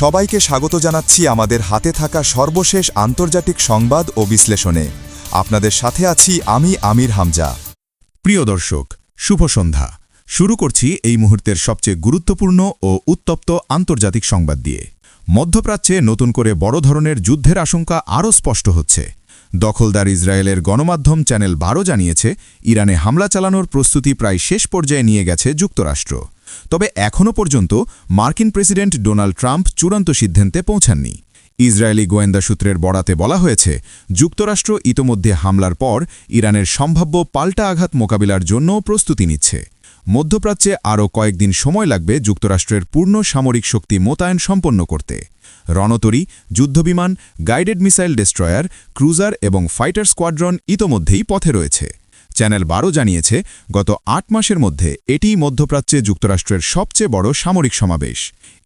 সবাইকে স্বাগত জানাচ্ছি আমাদের হাতে থাকা সর্বশেষ আন্তর্জাতিক সংবাদ ও বিশ্লেষণে। আপনাদের সাথে আছি আমি আমির হামজা। প্রিয় দর্শক, শুভ সন্ধ্যা। শুরু করছি এই মুহূর্তের সবচেয়ে গুরুত্বপূর্ণ ও উত্তপ্ত আন্তর্জাতিক সংবাদ দিয়ে। মধ্যপ্রাচ্যে নতুন করে বড় ধরনের যুদ্ধের আশঙ্কা আরও স্পষ্ট হচ্ছে। দখলদার ইসরায়েলের গণমাধ্যম চ্যানেল বারো জানিয়েছে, ইরানে হামলা চালানোর প্রস্তুতি প্রায় শেষ পর্যায়ে নিয়ে গেছে যুক্তরাষ্ট্র। তবে এখনও পর্যন্ত মার্কিন প্রেসিডেন্ট ডোনাল্ড ট্রাম্প চূড়ান্ত সিদ্ধান্তে পৌঁছাননি। ইসরায়েলি গোয়েন্দা সূত্রের বরাতে বলা হয়েছে, যুক্তরাষ্ট্র ইতোমধ্যে হামলার পর ইরানের সম্ভাব্য পাল্টা আঘাত মোকাবিলার জন্য প্রস্তুতি নিচ্ছে। মধ্যপ্রাচ্যে আরও কয়েকদিন সময় লাগবে যুক্তরাষ্ট্রের পূর্ণ সামরিক শক্তি মোতায়েন সম্পন্ন করতে। রণতরী, যুদ্ধবিমান, গাইডেড মিসাইল ডেস্ট্রয়ার, ক্রুজার এবং ফাইটার স্কোয়াড্রন ইতোমধ্যেই পথে রয়েছে। চ্যানেল বারো জানিয়েছে, গত আট মাসের মধ্যে এটিই মধ্যপ্রাচ্যে যুক্তরাষ্ট্রের সবচেয়ে বড় সামরিক সমাবেশ।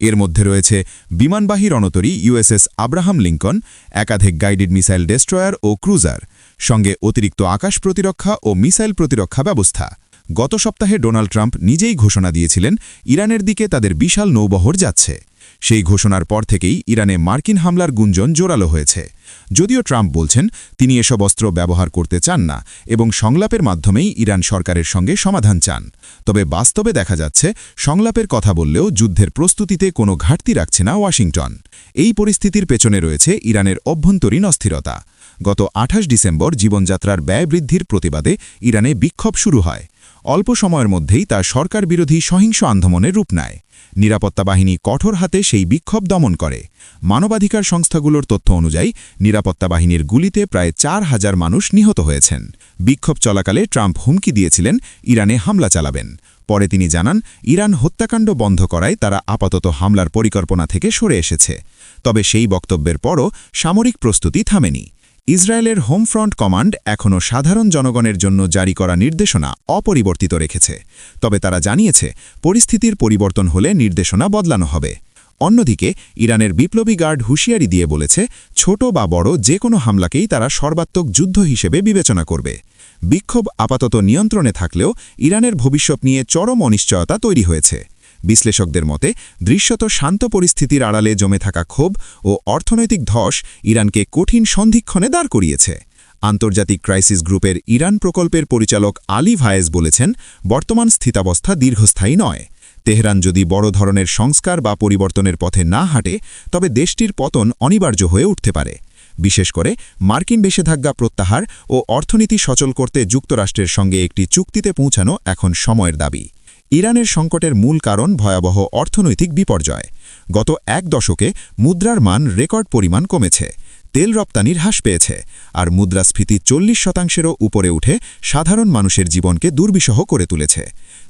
এর মধ্যে রয়েছে বিমানবাহী রণতরী ইউএসএস আব্রাহাম লিঙ্কন, একাধিক গাইডেড মিসাইল ডেস্ট্রয়ার ও ক্রুজার, সঙ্গে অতিরিক্ত আকাশ প্রতিরক্ষা ও মিসাইল প্রতিরক্ষা ব্যবস্থা। গত সপ্তাহে ডোনাল্ড ট্রাম্প নিজেই ঘোষণা দিয়েছিলেন, ইরানের দিকে তাদের বিশাল নৌবহর যাচ্ছে। সেই ঘোষণার পর থেকেই ইরানে মার্কিন হামলার গুঞ্জন জোরালো হয়েছে। যদিও ট্রাম্প বলছেন, তিনি এসব অস্ত্র ব্যবহার করতে চান না এবং সংলাপের মাধ্যমেই ইরান সরকারের সঙ্গে সমাধান চান। তবে বাস্তবে দেখা যাচ্ছে, সংলাপের কথা বললেও যুদ্ধের প্রস্তুতিতে কোনো ঘাটতি রাখছে না ওয়াশিংটন। এই পরিস্থিতির পেছনে রয়েছে ইরানের অভ্যন্তরীণ অস্থিরতা। গত আঠাশ ডিসেম্বর জীবনযাত্রার ব্যয় বৃদ্ধির প্রতিবাদে ইরানে বিক্ষোভ শুরু হয়। অল্প সময়ের মধ্যেই তা সরকার বিরোধী সহিংস আন্দোলনের রূপ নেয়। নিরাপত্তা বাহিনী কঠোর হাতে সেই বিক্ষোভ দমন করে। মানবাধিকার সংস্থাগুলোর তথ্য অনুযায়ী, নিরাপত্তা বাহিনীর গুলিতে প্রায় চার হাজার মানুষ নিহত হয়েছেন। বিক্ষোভ চলাকালে ট্রাম্প হুমকি দিয়েছিলেন, ইরানে হামলা চালাবেন। পরে তিনি জানান, ইরান হত্যাকাণ্ড বন্ধ করায় তারা আপাতত হামলার পরিকল্পনা থেকে সরে এসেছে। তবে সেই বক্তব্যের পরও সামরিক প্রস্তুতি থামেনি। ইসরায়েলের হোম ফ্রন্ট কমান্ড এখনও সাধারণ জনগণের জন্য জারি করা নির্দেশনা অপরিবর্তিত রেখেছে। তবে তারা জানিয়েছে, পরিস্থিতির পরিবর্তন হলে নির্দেশনা বদলানো হবে। অন্যদিকে, ইরানের বিপ্লবী গার্ড হুঁশিয়ারি দিয়ে বলেছে, ছোট বা বড় যে কোনো হামলাকেই তারা সর্বাত্মক যুদ্ধ হিসেবে বিবেচনা করবে। বিক্ষোভ আপাতত নিয়ন্ত্রণে থাকলেও ইরানের ভবিষ্যৎ নিয়ে চরম অনিশ্চয়তা তৈরি হয়েছে। বিশ্লেষকদের মতে, দৃশ্যত শান্ত পরিস্থিতির আড়ালে জমে থাকা ক্ষোভ ও অর্থনৈতিক ধস ইরানকে কঠিন সন্ধিক্ষণে দাঁড় করিয়েছে। আন্তর্জাতিক ক্রাইসিস গ্রুপের ইরান প্রকল্পের পরিচালক আলী ভায়েজ বলেছেন, বর্তমান স্থিতাবস্থা দীর্ঘস্থায়ী নয়। তেহরান যদি বড় ধরনের সংস্কার বা পরিবর্তনের পথে না হাঁটে, তবে দেশটির পতন অনিবার্য হয়ে উঠতে পারে। বিশেষ করে, মার্কিন নিষেধাজ্ঞা প্রত্যাহার ও অর্থনীতি সচল করতে যুক্তরাষ্ট্রের সঙ্গে একটি চুক্তিতে পৌঁছানো এখন সময়ের দাবি। ইরানের সংকটের মূল কারণ ভয়াবহ অর্থনৈতিক বিপর্যয়। গত এক দশকে মুদ্রার মান রেকর্ড পরিমাণ কমেছে, তেল রপ্তানির হ্রাস পেয়েছে, আর মুদ্রাস্ফীতি চল্লিশ শতাংশেরও উপরে উঠে সাধারণ মানুষের জীবনকে দুর্বিষহ করে তুলেছে।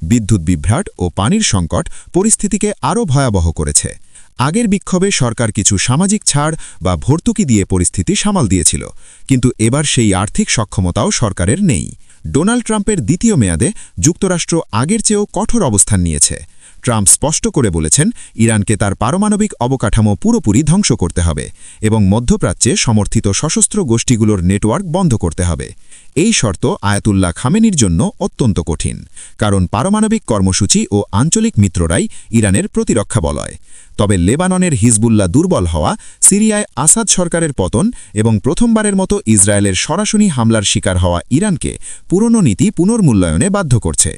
বিদ্যুৎ বিভ্রাট ও পানির সংকট পরিস্থিতিকে আরও ভয়াবহ করেছে। আগের বিক্ষোভে সরকার কিছু সামাজিক ছাড় বা ভর্তুকি দিয়ে পরিস্থিতি সামাল দিয়েছিল, কিন্তু এবার সেই আর্থিক সক্ষমতাও সরকারের নেই। ডোনাল্ড ট্রাম্পের দ্বিতীয় মেয়াদে যুক্তরাষ্ট্র আগের চেয়েও কঠোর অবস্থান নিয়েছে। ট্রাম্প স্পষ্ট করে বলেছেন, ইরানকে তার পারমাণবিক অবকাঠামো পুরোপুরি ধ্বংস করতে হবে এবং মধ্যপ্রাচ্যে সমর্থিত সশস্ত্র গোষ্ঠীগুলোর নেটওয়ার্ক বন্ধ করতে হবে। এই শর্ত আয়াতুল্লাহ খামেনির জন্য অত্যন্ত কঠিন, কারণ পারমাণবিক কর্মসূচি ও আঞ্চলিক মিত্ররাই ইরানের প্রতিরক্ষা বলয়। তবে লেবাননের হিজবুল্লাহ দুর্বল হওয়া, সিরিয়ায় আসাদ সরকারের পতন এবং প্রথমবারের মতো ইসরায়েলের সরাসরি হামলার শিকার হওয়া ইরানকে পুরনো নীতি পুনর্মূল্যায়নে বাধ্য করছে।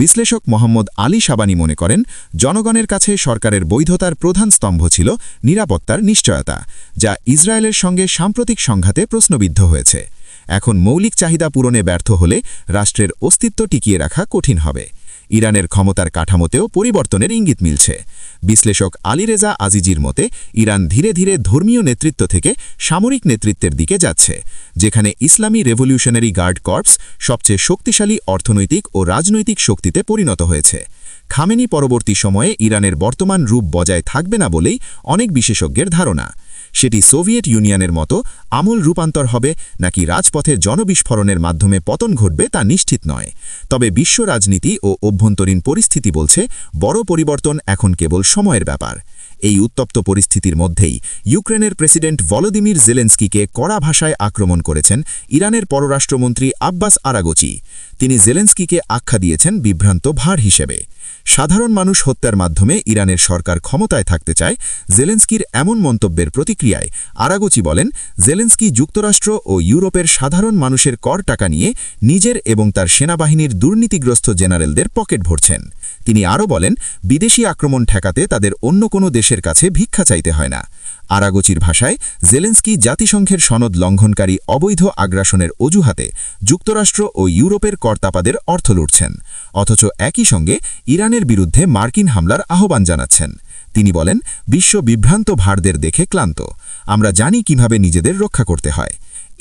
বিশ্লেষক মোহাম্মদ আলী সাবানি মনে করেন, জনগণের কাছে সরকারের বৈধতার প্রধান স্তম্ভ ছিল নিরাপত্তার নিশ্চয়তা, যা ইসরায়েলের সঙ্গে সাম্প্রতিক সংঘাতে প্রশ্নবিদ্ধ হয়েছে। এখন মৌলিক চাহিদা পূরণে ব্যর্থ হলে রাষ্ট্রের অস্তিত্ব টিকিয়ে রাখা কঠিন হবে। ইরানের ক্ষমতার কাঠামোতেও পরিবর্তনের ইঙ্গিত মিলছে। বিশ্লেষক আলীরেজা আজিজির মতে, ইরান ধীরে ধীরে ধর্মীয় নেতৃত্ব থেকে সামরিক নেতৃত্বের দিকে যাচ্ছে, যেখানে ইসলামী রেভলিউশনারি গার্ড কর্পস সবচেয়ে শক্তিশালী অর্থনৈতিক ও রাজনৈতিক শক্তিতে পরিণত হয়েছে। খামেনি পরবর্তী সময়ে ইরানের বর্তমান রূপ বজায় থাকবে না বলেই অনেক বিশেষজ্ঞের ধারণা। সেটি সোভিয়েত ইউনিয়নের মতো আমূল রূপান্তর হবে নাকি রাজপথের জনবিস্ফোরণের মাধ্যমে পতন ঘটবে তা নিশ্চিত নয়। তবে বিশ্ব রাজনীতি ও অভ্যন্তরীণ পরিস্থিতি বলছে বড় পরিবর্তন এখন কেবল সময়ের ব্যাপার। এই উত্তপ্ত পরিস্থিতির মধ্যেই ইউক্রেনের প্রেসিডেন্ট ভলোদিমির জেলেন্সকিকে কড়া ভাষায় আক্রমণ করেছেন ইরানের পররাষ্ট্রমন্ত্রী আব্বাস আরাগোচি। তিনি জেলেন্সকিকে আখ্যা দিয়েছেন বিভ্রান্ত ভার হিসেবে। সাধারণ মানুষ হত্যার মাধ্যমে ইরানের সরকার ক্ষমতায় থাকতে চায় জেলেন্সকির এমন মন্তব্যের প্রতিক্রিয়ায় আরাগোচি বলেন, জেলেন্সকি যুক্তরাষ্ট্র ও ইউরোপের সাধারণ মানুষের কর টাকা নিয়ে নিজের এবং তার সেনাবাহিনীর দুর্নীতিগ্রস্ত জেনারেলদের পকেট ভরছেন। তিনি আরও বলেন, বিদেশি আক্রমণ ঠেকাতে তাদের অন্য কোনো দেশের কাছে ভিক্ষা চাইতে হয় না। আরাগোচির ভাষায়, জেলেন্সকি জাতিসংঘের সনদ লঙ্ঘনকারী অবৈধ আগ্রাসনের অজুহাতে যুক্তরাষ্ট্র ও ইউরোপের কর্তাপাদের অর্থ লুটছেন। অথচ একই সঙ্গে ইরানের বিরুদ্ধে মার্কিন হামলার আহ্বান জানাচ্ছেন। তিনি বলেন, বিশ্ব বিভ্রান্ত ভারদের দেখে ক্লান্ত। আমরা জানি কীভাবে নিজেদের রক্ষা করতে হয়।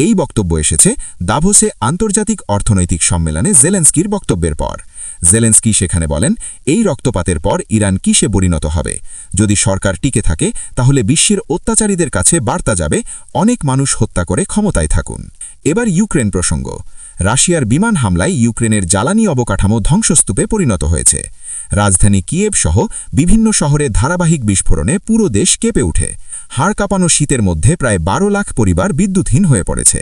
এই বক্তব্য এসেছে দাভোসে আন্তর্জাতিক অর্থনৈতিক সম্মেলনে জেলেন্সকির বক্তব্যের পর। জেলেন্সকি সেখানে বলেন, এই রক্তপাতের পর ইরান কিসে পরিণত হবে? যদি সরকার টিকে থাকে, তাহলে বিশ্বের অত্যাচারীদের কাছে বার্তা যাবে, অনেক মানুষ হত্যা করে ক্ষমতায় থাকুন। এবার ইউক্রেন প্রসঙ্গ। রাশিয়ার বিমান হামলায় ইউক্রেনের জ্বালানি অবকাঠামো ধ্বংসস্তূপে পরিণত হয়েছে। রাজধানী কিয়েভ সহ বিভিন্ন শহরে ধারাবাহিক বিস্ফোরণে পুরো দেশ কেঁপে ওঠে। হাড় কাঁপানো শীতের মধ্যে প্রায় বারো লাখ পরিবার বিদ্যুৎহীন হয়ে পড়েছে।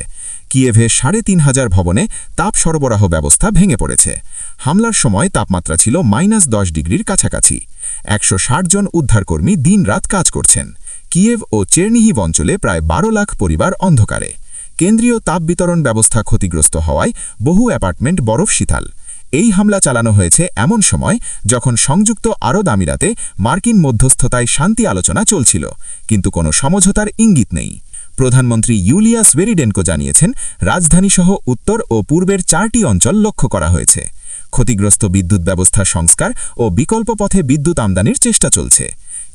কিয়েভে সাড়ে তিন হাজার ভবনে তাপ সরবরাহ ব্যবস্থা ভেঙে পড়েছে। হামলার সময় তাপমাত্রা ছিল মাইনাস দশ ডিগ্রির কাছাকাছি। একশো ষাট জন উদ্ধারকর্মী দিনরাত কাজ করছেন। কিয়েভ ও চেরনিহিভ অঞ্চলে প্রায় বারো লাখ পরিবার অন্ধকারে। কেন্দ্রীয় তাপ বিতরণ ব্যবস্থা ক্ষতিগ্রস্ত হওয়ায় বহু অ্যাপার্টমেন্ট বরফ শীতাল। এই হামলা চালানো হয়েছে এমন সময় যখন সংযুক্ত আরব আমিরাতে মার্কিন মধ্যস্থতায় শান্তি আলোচনা চলছিল, কিন্তু কোনো সমঝোতার ইঙ্গিত নেই। প্রধানমন্ত্রী ইউলিয়াস ভেরিডেনকো জানিয়েছেন, রাজধানীসহ উত্তর ও পূর্বের চারটি অঞ্চল লক্ষ্য করা হয়েছে। ক্ষতিগ্রস্ত বিদ্যুৎ ব্যবস্থা সংস্কার ও বিকল্প পথে বিদ্যুৎ আমদানির চেষ্টা চলছে।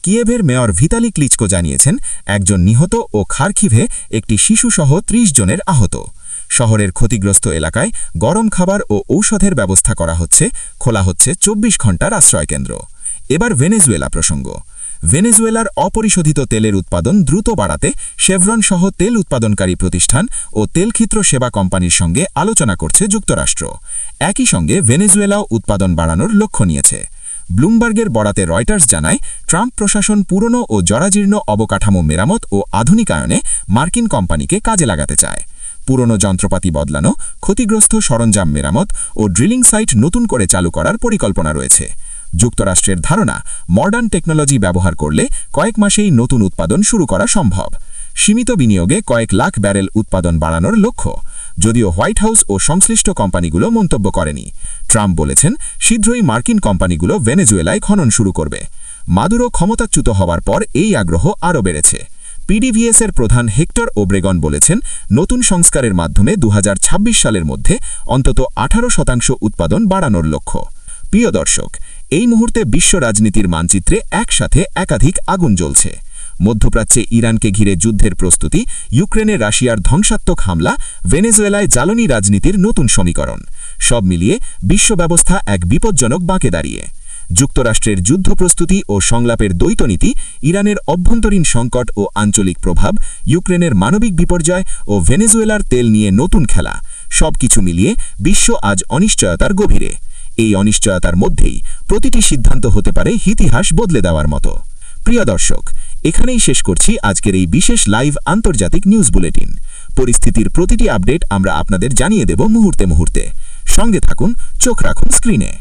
কিয়েভের মেয়র ভিতালি ক্লিচকো জানিয়েছেন, একজন নিহত ও খারখিভে একটি শিশুসহ ত্রিশ জনের আহত। শহরের ক্ষতিগ্রস্ত এলাকায় গরম খাবার ও ঔষধের ব্যবস্থা করা হচ্ছে, খোলা হচ্ছে চব্বিশ ঘণ্টার আশ্রয়কেন্দ্র। এবার ভেনেজুয়েলা প্রসঙ্গ। ভেনেজুয়েলার অপরিশোধিত তেলের উৎপাদন দ্রুত বাড়াতে শেভরন সহ তেল উৎপাদনকারী প্রতিষ্ঠান ও তেলক্ষিত্র সেবা কোম্পানির সঙ্গে আলোচনা করছে যুক্তরাষ্ট্র। একই সঙ্গে ভেনেজুয়েলাও উৎপাদন বাড়ানোর লক্ষ্য নিয়েছে। ব্লুমবার্গের বরাতে রয়টার্স জানায়, ট্রাম্প প্রশাসন পুরনো ও জরাজীর্ণ অবকাঠামো মেরামত ও আধুনিকায়নে মার্কিন কোম্পানিকে কাজে লাগাতে চায়। পুরনো যন্ত্রপাতি বদলানো, ক্ষতিগ্রস্ত সরঞ্জাম মেরামত ও ড্রিলিং সাইট নতুন করে চালু করার পরিকল্পনা রয়েছে। যুক্তরাষ্ট্রের ধারণা মডার্ন টেকনোলজি ব্যবহার করলে কয়েক মাসেই নতুন উৎপাদন শুরু করা সম্ভব। সীমিত বিনিয়োগে কয়েক লাখ ব্যারেল উৎপাদন বাড়ানোর লক্ষ্য। যদিও হোয়াইট হাউস ও সংশ্লিষ্ট কোম্পানিগুলো মন্তব্য করেনি। ট্রাম্প বলেছেন, শীঘ্রই মার্কিন কোম্পানিগুলো ভেনেজুয়েলায় খনন শুরু করবে। মাদুরো ক্ষমতাচ্যুত হওয়ার পর এই আগ্রহ আরও বেড়েছে। পিডিভিএসের প্রধান হেক্টর ওব্রেগন বলেছেন, নতুন সংস্কারের মাধ্যমে দু হাজার ছাব্বিশ সালের মধ্যে অন্তত আঠারো শতাংশ উৎপাদন বাড়ানোর লক্ষ্য। প্রিয় দর্শক এই মুহূর্তে বিশ্ব রাজনীতির মানচিত্রে একসাথে একাধিক আগুন জ্বলছে। মধ্যপ্রাচ্যে ইরানকে ঘিরে যুদ্ধের প্রস্তুতি, ইউক্রেনে রাশিয়ার ধ্বংসাত্মক হামলা, ভেনেজুয়েলায় জ্বালানি রাজনীতির নতুন সমীকরণ। সব মিলিয়ে বিশ্ব ব্যবস্থা এক বিপজ্জনক বাঁকে দাঁড়িয়ে। যুক্তরাষ্ট্রের যুদ্ধ প্রস্তুতি ও সংলাপের দ্বৈতনীতি ইরানের অভ্যন্তরীণ সংকট ও আঞ্চলিক প্রভাব, ইউক্রেনের মানবিক বিপর্যয় ও ভেনেজুয়েলার তেল নিয়ে নতুন খেলা। সবকিছু মিলিয়ে বিশ্ব আজ অনিশ্চয়তার গভীরে। এই অনিশ্চয়তার মধ্যেই প্রতিটি সিদ্ধান্ত হতে পারে ইতিহাস বদলে দেওয়ার মতো। প্রিয় দর্শক, এখানেই শেষ করছি আজকের এই বিশেষ লাইভ আন্তর্জাতিক নিউজ বুলেটিন। পরিস্থিতির প্রতিটি আপডেট আমরা আপনাদের জানিয়ে দেব মুহূর্তে মুহূর্তে। সঙ্গে থাকুন, চোখ রাখুন স্ক্রিনে।